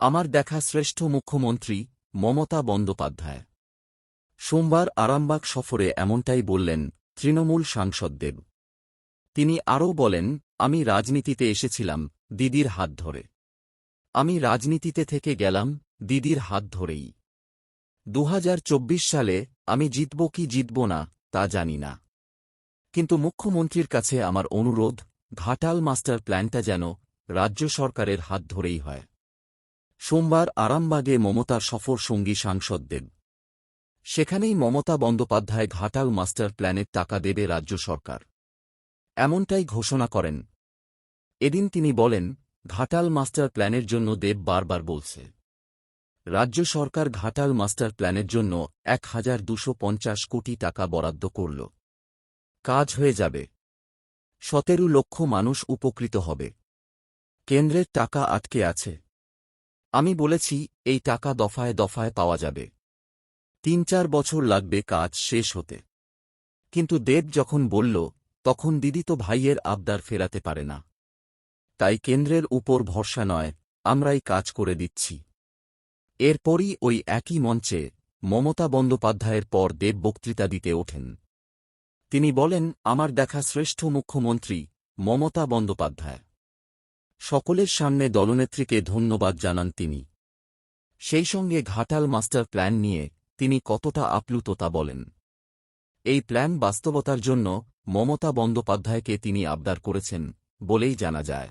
আমার দেখা শ্রেষ্ঠ মুখ্যমন্ত্রী মমতা বন্দ্যোপাধ্যায়। সোমবার আরামবাগ সফরে এমনটাই বললেন তৃণমূল সাংসদ দেব। তিনি আরও বলেন, আমি রাজনীতিতে এসেছিলাম দিদির হাত ধরে। আমি রাজনীতিতে থেকে গেলাম দিদির হাত ধরেই। দু হাজার চব্বিশ সালে আমি জিতব কি জিতব না তা জানি না। কিন্তু মুখ্যমন্ত্রীর কাছে আমার অনুরোধ, ঘাটাল মাস্টার প্ল্যানটা যেন রাজ্য সরকারের হাত ধরেই হয়। সোমবার আরামবাগে মমতার সফর সঙ্গী সাংসদ দেব। সেখানেই মমতা বন্দ্যোপাধ্যায় ঘাটাল মাস্টার প্ল্যানের টাকা দেবে রাজ্য সরকার। এমনটাই ঘোষণা করেন। এদিন তিনি বলেন, ঘাটাল মাস্টার প্ল্যানের জন্য দেব বারবার বলছে। রাজ্য সরকার ঘাটাল মাস্টার প্ল্যানের জন্য এক হাজার দুশো পঞ্চাশ কোটি টাকা বরাদ্দ করল। কাজ হয়ে যাবে। সতেরো লক্ষ মানুষ উপকৃত হবে। কেন্দ্রের টাকা আটকে আছে। আমি বলেছি, এই টাকা দফায় দফায় পাওয়া যাবে। তিন চার বছর লাগবে কাজ শেষ হতে। কিন্তু দেব যখন বলল, তখন দিদি তো ভাইয়ের আবদার ফেরাতে পারে না। তাই কেন্দ্রের উপর ভরসা নয়, আমরাই কাজ করে দিচ্ছি। এরপরই ওই একই মঞ্চে মমতা বন্দ্যোপাধ্যায়ের পর দেব বক্তৃতা দিতে ওঠেন। তিনি বলেন, আমার দেখা শ্রেষ্ঠ মুখ্যমন্ত্রী মমতা বন্দ্যোপাধ্যায়। সকলের সামনে দলনেত্রীকে ধন্যবাদ জানান তিনি। সেই সঙ্গে ঘাটাল মাস্টার প্ল্যান নিয়ে তিনি কতটা আপ্লুত তা বলেন। এই প্ল্যান বাস্তবতার জন্য মমতা বন্দ্যোপাধ্যায়কে তিনি আবদার করেছেন বলেই জানা যায়।